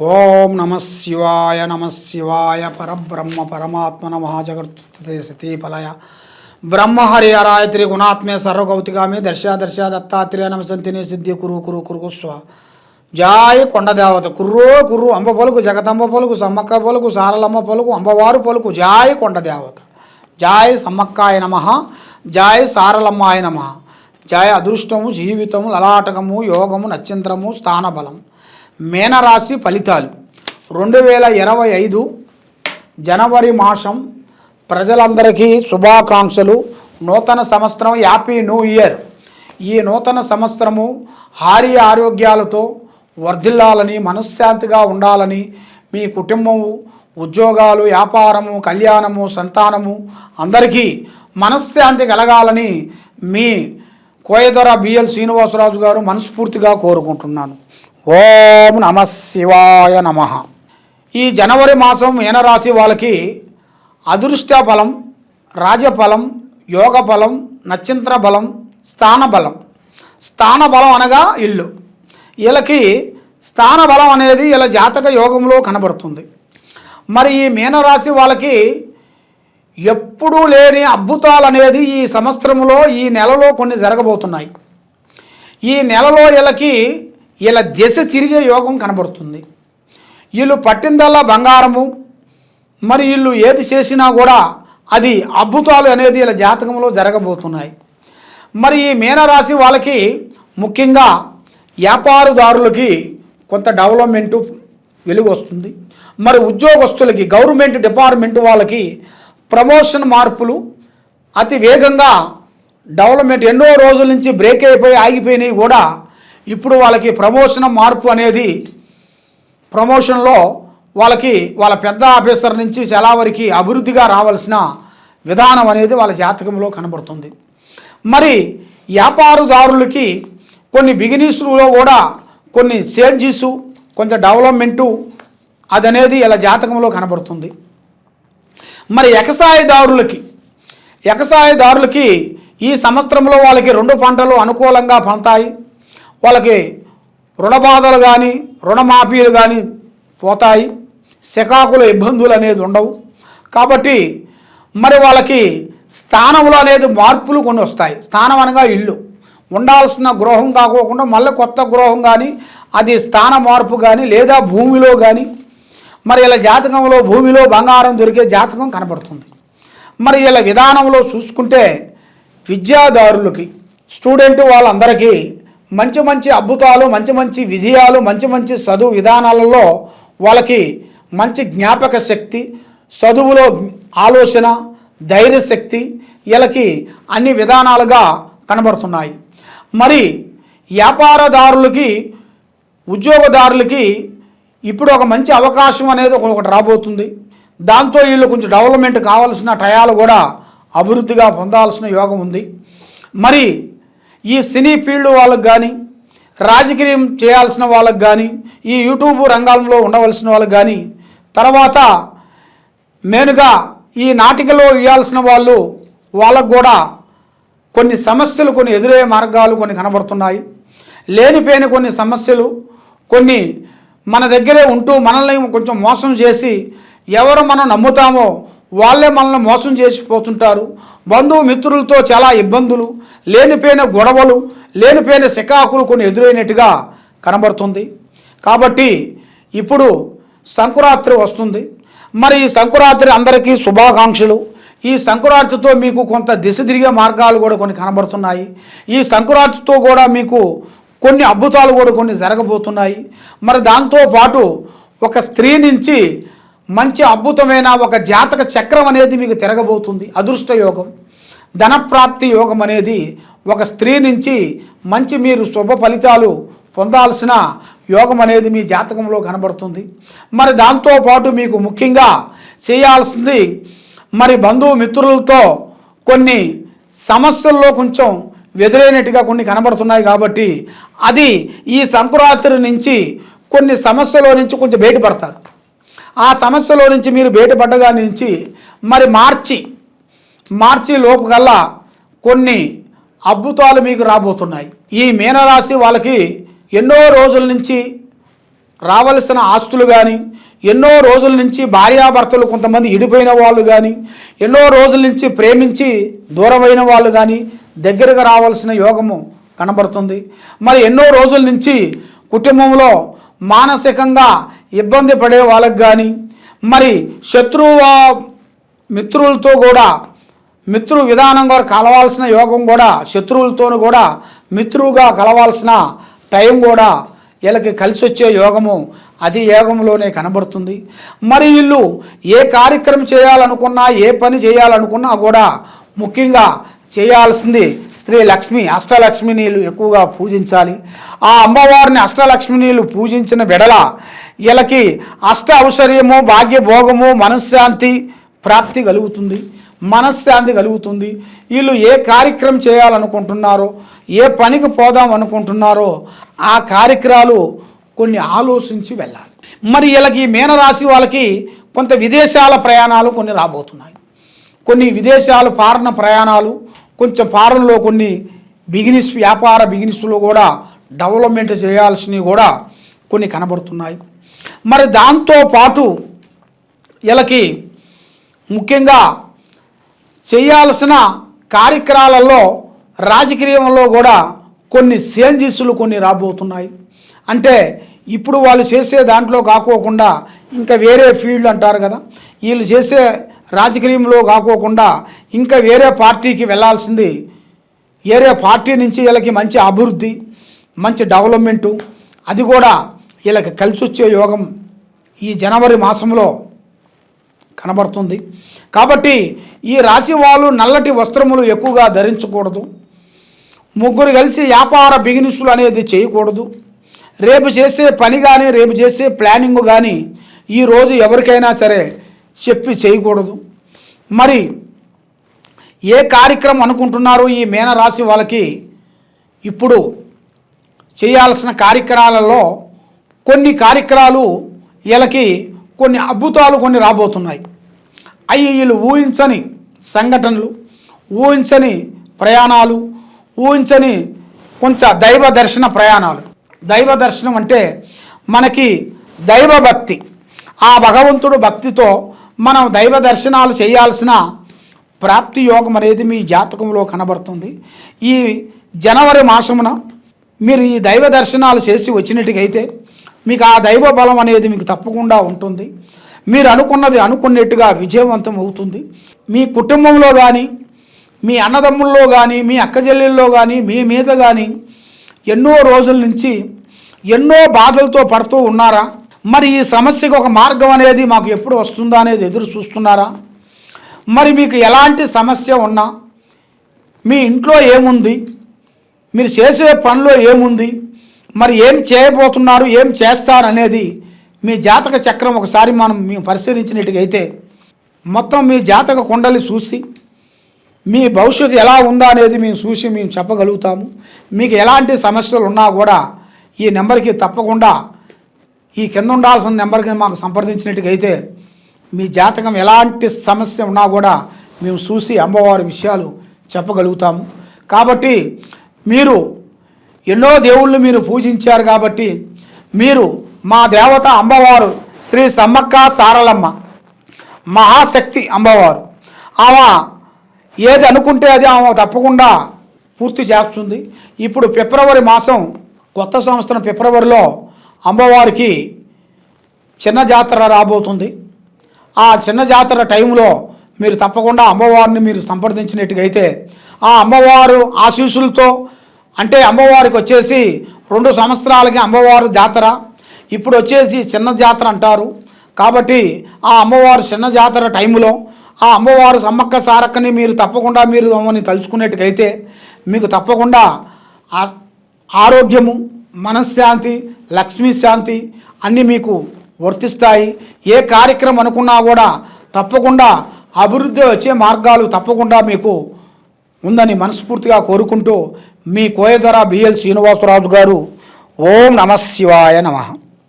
ఓం నమ శివాయ నమ శివాయ పరబ్రహ్మ పరమాత్మన మహాజగర్తే సతీ ఫలయ బ్రహ్మహరి అరాయత్రి గుణాత్మే సర్వగౌతిగామి దర్శ దర్శ దత్తాత్రేయ నమసంతిని సిద్ధి కురు కురు కురు స్వ. జాయ కొండదేవత కుర్రో కుర్రు అంబ పలుకు జగదంబ పలుకు సమ్మక్క పలుకు సారలమ్మ పలుకు అంబవారు పలుకు జాయ కొండదేవత జాయ్ సమ్మక్కాయ నమ జాయ్ సారలమ్మాయ నమ. జాయ్ అదృష్టము జీవితము లలాటకము యోగము నక్షత్రము స్థానబలం. మేనరాశి ఫలితాలు. రెండు వేల ఇరవై ఐదు జనవరి మాసం ప్రజలందరికీ శుభాకాంక్షలు. నూతన సంవత్సరం హ్యాపీ న్యూ ఇయర్. ఈ నూతన సంవత్సరము హారి ఆరోగ్యాలతో వర్ధిల్లాలని మనశ్శాంతిగా ఉండాలని మీ కుటుంబము ఉద్యోగాలు వ్యాపారము కళ్యాణము సంతానము అందరికీ మనశ్శాంతి కలగాలని మీ కోయదొర బిఎల్ శ్రీనివాసరాజు గారు మనస్ఫూర్తిగా కోరుకుంటున్నాను. ఓం నమ శివాయ నమ. ఈ జనవరి మాసం మీనరాశి వాళ్ళకి అదృష్ట బలం రాజఫలం యోగ బలం నక్షత్ర బలం స్థాన బలం స్థాన బలం అనగా ఇల్లు. వీళ్ళకి స్థాన బలం అనేది ఇలా జాతక యోగంలో కనబడుతుంది. మరి ఈ మీనరాశి వాళ్ళకి ఎప్పుడూ లేని అద్భుతాలు అనేది ఈ సంవత్సరంలో ఈ నెలలో కొన్ని జరగబోతున్నాయి. ఈ నెలలో వీళ్ళకి వీళ్ళ దిశ తిరిగే యోగం కనబడుతుంది. వీళ్ళు పట్టిందల్లా బంగారము మరి వీళ్ళు ఏది చేసినా కూడా అది అద్భుతాలు అనేది వీళ్ళ జాతకంలో జరగబోతున్నాయి. మరి ఈ మీనరాశి వాళ్ళకి ముఖ్యంగా వ్యాపారదారులకి కొంత డెవలప్మెంటు వెలుగు వస్తుంది మరి ఉద్యోగస్తులకి గవర్నమెంట్ డిపార్ట్మెంట్ వాళ్ళకి ప్రమోషన్ మార్పులు అతి వేగంగా డెవలప్మెంట్ ఎన్నో రోజుల నుంచి బ్రేక్ అయిపోయి ఆగిపోయినాయి కూడా ఇప్పుడు వాళ్ళకి ప్రమోషన్ మార్పు అనేది ప్రమోషన్లో వాళ్ళకి వాళ్ళ పెద్ద ఆఫీసర్ నుంచి చాలా వరకు అభివృద్ధిగా రావాల్సిన విధానం అనేది వాళ్ళ జాతకంలో కనబడుతుంది. మరి వ్యాపారదారులకి కొన్ని బిగినీస్లో కూడా కొన్ని చేంజెస్ కొంచెం డెవలప్మెంటు అదనేది ఇలా జాతకంలో కనబడుతుంది. మరి ఎకసాయదారులకి ఎకసాయదారులకి ఈ సంవత్సరంలో వాళ్ళకి రెండు పంటలు అనుకూలంగా పండుతాయి. వాళ్ళకి రుణబాధలు కానీ రుణమాఫీలు కానీ పోతాయి. శకాకుల ఇబ్బందులు అనేది ఉండవు. కాబట్టి మరి వాళ్ళకి స్థానంలో అనేది మార్పులు కొన్ని వస్తాయి. స్థానం అనగా ఇల్లు. ఉండాల్సిన గృహం కాకోకుండా మళ్ళీ కొత్త గృహం కానీ అది స్థాన మార్పు కానీ లేదా భూమిలో కానీ మరి ఇలా జాతకంలో భూమిలో బంగారం దొరికే జాతకం కనబడుతుంది. మరి ఇలా విధానంలో చూసుకుంటే విద్యాదారులకి స్టూడెంట్ వాళ్ళందరికీ మంచి మంచి అద్భుతాలు మంచి మంచి విజయాలు మంచి మంచి చదువు విధానాలలో వాళ్ళకి మంచి జ్ఞాపక శక్తి చదువులో ఆలోచన ధైర్యశక్తి వీళ్ళకి అన్ని విధానాలుగా కనబడుతున్నాయి. మరి వ్యాపారదారులకి ఉద్యోగదారులకి ఇప్పుడు ఒక మంచి అవకాశం అనేది ఒకటి రాబోతుంది. దాంతో వీళ్ళు కొంచెం డెవలప్మెంట్ కావాల్సిన టయాలు కూడా అభివృద్ధిగా పొందాల్సిన యోగం ఉంది. మరి ఈ సినీ ఫీల్డ్ వాళ్ళకు కానీ రాజకీయం చేయాల్సిన వాళ్ళకు కానీ ఈ యూట్యూబ్ రంగంలో ఉండవలసిన వాళ్ళకు కానీ తర్వాత మెయిన్గా ఈ నాటికలో ఇవ్వాల్సిన వాళ్ళు వాళ్ళకు కూడా కొన్ని సమస్యలు కొన్ని ఎదురయ్యే మార్గాలు కొన్ని కనబడుతున్నాయి. లేనిపోయిన కొన్ని సమస్యలు కొన్ని మన దగ్గరే ఉంటూ మనల్ని కొంచెం మోసం చేసి ఎవరు మనం నమ్ముతామో వాళ్ళే మనల్ని మోసం చేసిపోతుంటారు బంధువు మిత్రులతో చాలా ఇబ్బందులు లేనిపోయిన గొడవలు లేనిపోయిన శకాకులు కొన్ని ఎదురైనట్టుగా కనబడుతుంది. కాబట్టి ఇప్పుడు సంకురాత్రి వస్తుంది. మరి ఈ సంకురాత్రి అందరికీ శుభాకాంక్షలు. ఈ సంకురాత్రితో మీకు కొంత దిశ తిరిగే మార్గాలు కూడా కొన్ని కనబడుతున్నాయి. ఈ సంకురాత్రితో కూడా మీకు కొన్ని అద్భుతాలు కూడా కొన్ని జరగబోతున్నాయి. మరి దాంతో పాటు ఒక స్త్రీ నుంచి మంచి అద్భుతమైన ఒక జాతక చక్రం అనేది మీకు తిరగబోతుంది. అదృష్ట యోగం. ధనప్రాప్తి యోగం అనేది ఒక స్త్రీ నుంచి మంచి మీరు శుభ ఫలితాలు పొందాల్సిన యోగం అనేది మీ జాతకంలో కనబడుతుంది. మరి దాంతోపాటు మీకు ముఖ్యంగా చేయాల్సింది మరి బంధువు మిత్రులతో కొన్ని సమస్యల్లో కొంచెం వెదిరైనట్టుగా కొన్ని కనబడుతున్నాయి కాబట్టి అది ఈ సంకురాత్రి నుంచి కొన్ని సమస్యలో నుంచి కొంచెం బయటపడతారు. ఆ సమస్యలో నుంచి మీరు బయటపడ్డగా నుంచి మరి మార్చి మార్చి లోపు కల్లా కొన్ని అద్భుతాలు మీకు రాబోతున్నాయి. ఈ మీనరాశి వాళ్ళకి ఎన్నో రోజుల నుంచి రావలసిన ఆస్తులు కానీ ఎన్నో రోజుల నుంచి భార్యాభర్తలు కొంతమంది ఇడిపోయిన వాళ్ళు కానీ ఎన్నో రోజుల నుంచి ప్రేమించి దూరమైన వాళ్ళు కానీ దగ్గరగా రావాల్సిన యోగము కనబడుతుంది. మరి ఎన్నో రోజుల నుంచి కుటుంబంలో మానసికంగా ఇబ్బంది పడే వాళ్ళకి కానీ మరి శత్రువు మిత్రులతో కూడా మిత్రు విధానం కూడా కలవాల్సిన యోగం కూడా శత్రువులతోనూ కూడా మిత్రువుగా కలవాల్సిన టైం కూడా వీళ్ళకి కలిసి వచ్చే యోగము అది యోగంలోనే కనబడుతుంది. మరి వీళ్ళు ఏ కార్యక్రమం చేయాలనుకున్నా ఏ పని చేయాలనుకున్నా కూడా ముఖ్యంగా చేయాల్సింది శ్రీ లక్ష్మి అష్టలక్ష్మినీలు ఎక్కువగా పూజించాలి. ఆ అమ్మవారిని అష్టలక్ష్మినీలు పూజించిన వెడల వీళ్ళకి అష్ట ఔశ్వర్యము భాగ్యభోగము మనశ్శాంతి ప్రాప్తి కలుగుతుంది. మనశ్శాంతి కలుగుతుంది. వీళ్ళు ఏ కార్యక్రమం చేయాలనుకుంటున్నారో ఏ పనికి పోదాం అనుకుంటున్నారో ఆ కార్యక్రమాలు కొన్ని ఆలోచించి వెళ్ళాలి. మరి వీళ్ళకి మేనరాశి మీనరాశి వాళ్ళకి కొంత విదేశాల ప్రయాణాలు కొన్ని రాబోతున్నాయి. కొన్ని విదేశాలు పారణ ప్రయాణాలు కొంచెం ఫారంలో కొన్ని బిజినెస్ వ్యాపార బిజినెస్లో కూడా డెవలప్మెంట్ చేయాల్సినవి కూడా కొన్ని కనబడుతున్నాయి. మరి దాంతో పాటు వీళ్ళకి ముఖ్యంగా చేయాల్సిన కార్యక్రమాలలో రాజకీయంలో కూడా కొన్ని చేంజెస్లు కొన్ని రాబోతున్నాయి. అంటే ఇప్పుడు వాళ్ళు చేసే దాంట్లో కాకోకుండా ఇంకా వేరే ఫీల్డ్ అంటారు కదా వీళ్ళు చేసే రాజకీయంలో కాకోకుండా ఇంకా వేరే పార్టీకి వెళ్ళాల్సింది వేరే పార్టీ నుంచి వీళ్ళకి మంచి అభివృద్ధి మంచి డెవలప్మెంటు అది కూడా వీళ్ళకి కలిసి వచ్చే యోగం ఈ జనవరి మాసంలో కనబడుతుంది. కాబట్టి ఈ రాశి వాళ్ళు నల్లటి వస్త్రములు ఎక్కువగా ధరించకూడదు. ముగ్గురు కలిసి వ్యాపార బిగినెస్లు అనేది చేయకూడదు. రేపు చేసే పని కానీ రేపు చేసే ప్లానింగ్ కానీ ఈరోజు ఎవరికైనా సరే చెప్పి చేయకూడదు. మరి ఏ కార్యక్రమం అనుకుంటున్నారో ఈ మేనరాశి వాళ్ళకి? ఇప్పుడు చేయాల్సిన కార్యక్రమాలలో కొన్ని కార్యక్రమాలు వీళ్ళకి కొన్ని అద్భుతాలు కొన్ని రాబోతున్నాయి. అవి వీళ్ళు ఊహించని సంఘటనలు ఊహించని ప్రయాణాలు ఊహించని కొంచెం దైవ దర్శన ప్రయాణాలు. దైవ దర్శనం అంటే మనకి దైవ భక్తి ఆ భగవంతుడు భక్తితో మనం దైవ దర్శనాలు చేయాల్సిన ప్రాప్తి యోగం అనేది మీ జాతకంలో కనబడుతుంది. ఈ జనవరి మాసమున మీరు ఈ దైవ దర్శనాలు చేసి వచ్చినట్టుగైతే మీకు ఆ దైవ బలం అనేది మీకు తప్పకుండా ఉంటుంది. మీరు అనుకున్నది అనుకున్నట్టుగా విజయవంతం అవుతుంది. మీ కుటుంబంలో కానీ మీ అన్నదమ్ముల్లో కానీ మీ అక్కజెల్లెల్లో కానీ మీ మీద కానీ ఎన్నో రోజుల నుంచి ఎన్నో బాధలతో పడుతూ ఉన్నారా? మరి ఈ సమస్యకు ఒక మార్గం అనేది మాకు ఎప్పుడు వస్తుందా అనేది ఎదురు చూస్తున్నారా? మరి మీకు ఎలాంటి సమస్య ఉన్నా మీ ఇంట్లో ఏముంది మీరు చేసే పనిలో ఏముంది మరి ఏం చేయబోతున్నారు ఏం చేస్తారు అనేది మీ జాతక చక్రం ఒకసారి మనం మేము పరిశీలించినట్టుగైతే మొత్తం మీ జాతక కుండలి చూసి మీ భవిష్యత్తు ఎలా ఉందా అనేది మేము చూసి మేము చెప్పగలుగుతాము. మీకు ఎలాంటి సమస్యలు ఉన్నా కూడా ఈ నెంబర్కి తప్పకుండా ఈ కింద ఉండాల్సిన నెంబర్కి మాకు సంప్రదించినట్టుగైతే మీ జాతకం ఎలాంటి సమస్య ఉన్నా కూడా మేము చూసి అమ్మవారి విషయాలు చెప్పగలుగుతాము. కాబట్టి మీరు ఎన్నో దేవుళ్ళు మీరు పూజించారు కాబట్టి మీరు మా దేవత అమ్మవారు శ్రీ సమ్మక్క సారలమ్మ మహాశక్తి అమ్మవారు. ఆమె ఏది అనుకుంటే అది ఆమె తప్పకుండా పూర్తి చేస్తుంది. ఇప్పుడు ఫిబ్రవరి మాసం కొత్త సంవత్సరం ఫిబ్రవరిలో అమ్మవారికి చిన్న జాతర రాబోతుంది. ఆ చిన్న జాతర టైంలో మీరు తప్పకుండా అమ్మవారిని మీరు సంప్రదించినట్టుగైతే ఆ అమ్మవారు ఆశీస్సులతో అంటే అమ్మవారికి వచ్చేసి రెండు సంవత్సరాలకి అమ్మవారు జాతర ఇప్పుడు వచ్చేసి చిన్న జాతర అంటారు. కాబట్టి ఆ అమ్మవారు చిన్న జాతర టైంలో ఆ అమ్మవారు సమ్మక్క సారక్కని మీరు తప్పకుండా మీరు అమ్మని తలుచుకున్నట్టుగైతే మీకు తప్పకుండా ఆరోగ్యము మనశ్శాంతి లక్ష్మీ శాంతి అన్నీ మీకు వర్తిస్తాయి. ఏ కార్యక్రమం అనుకున్నా కూడా తప్పకుండా అభివృద్ధి వచ్చే మార్గాలు తప్పకుండా మీకు ఉందని మనస్ఫూర్తిగా కోరుకుంటూ మీ కోయధర బిఎల్ శ్రీనివాసరాజు గారు. ఓం నమ శివాయ నమః.